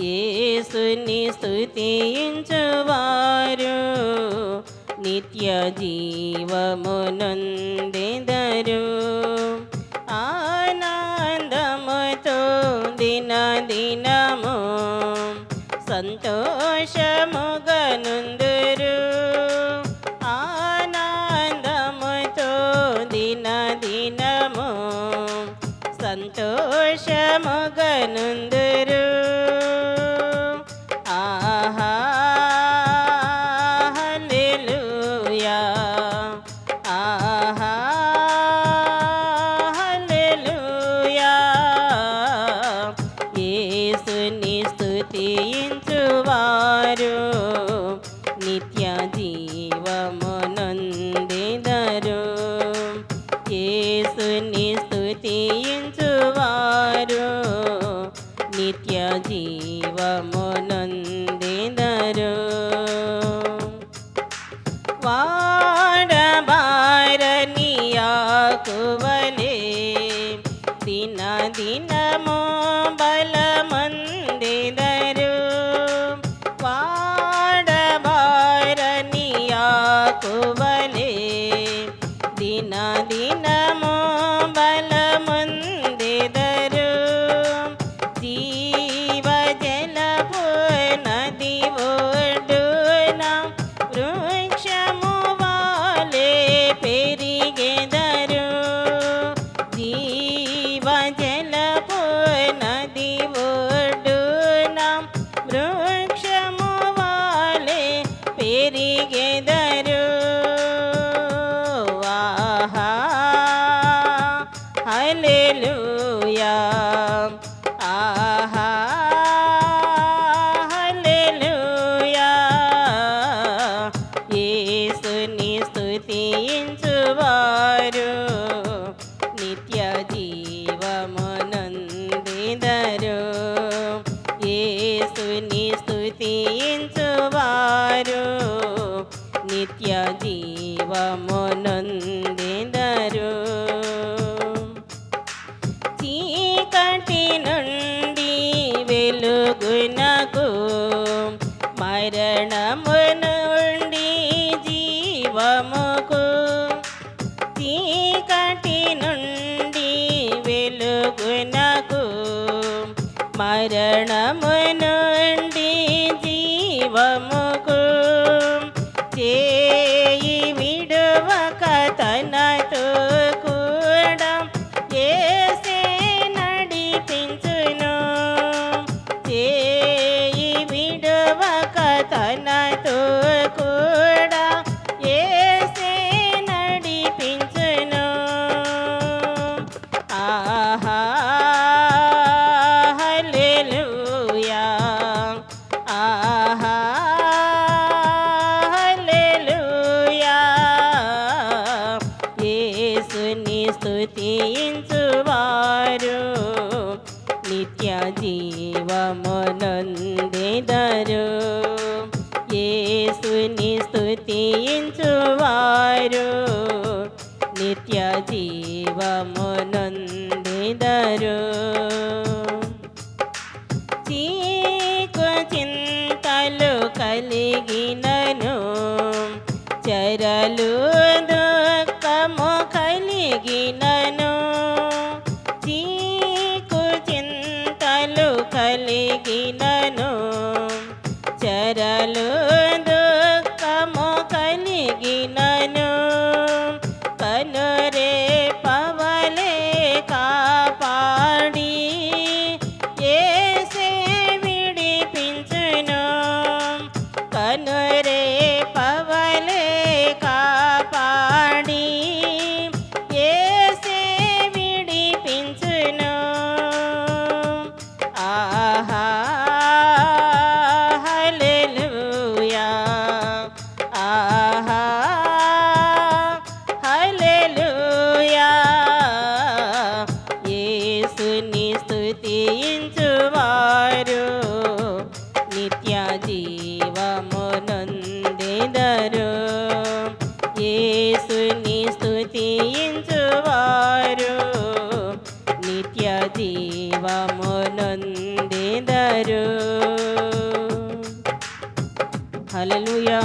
ఏసుని స్థుతించువారు నిత్య జీవమునందెదరు ఆనందముతో దిన దినము సంతోషముగనుందురు. ఆనందముతో దిన దినము సంతోషముగనుందురు. యేసుని స్తుతించువారు. హల్లెలూయా. ఆహా హల్లెలూయా. యేసుని స్తుతించువారు నిత్య జీవమునందెదరు యేసుని స్తుతించువారు నిత్య జీవమునందెదరు మరణము నుండి జీవముకు చీకటి నుండి వెలుగునకు మరణము నుండి జీవముకు జీవమునందెదరు యేసుని స్తుతించువారు. నిత్య జీవమునందిదరు చీకు చింతలు కలిగినను. చరలు కలిగినను. చరలు దుఃఖము కలిగినను. కనురే భావమునొందిదరు హలలుయా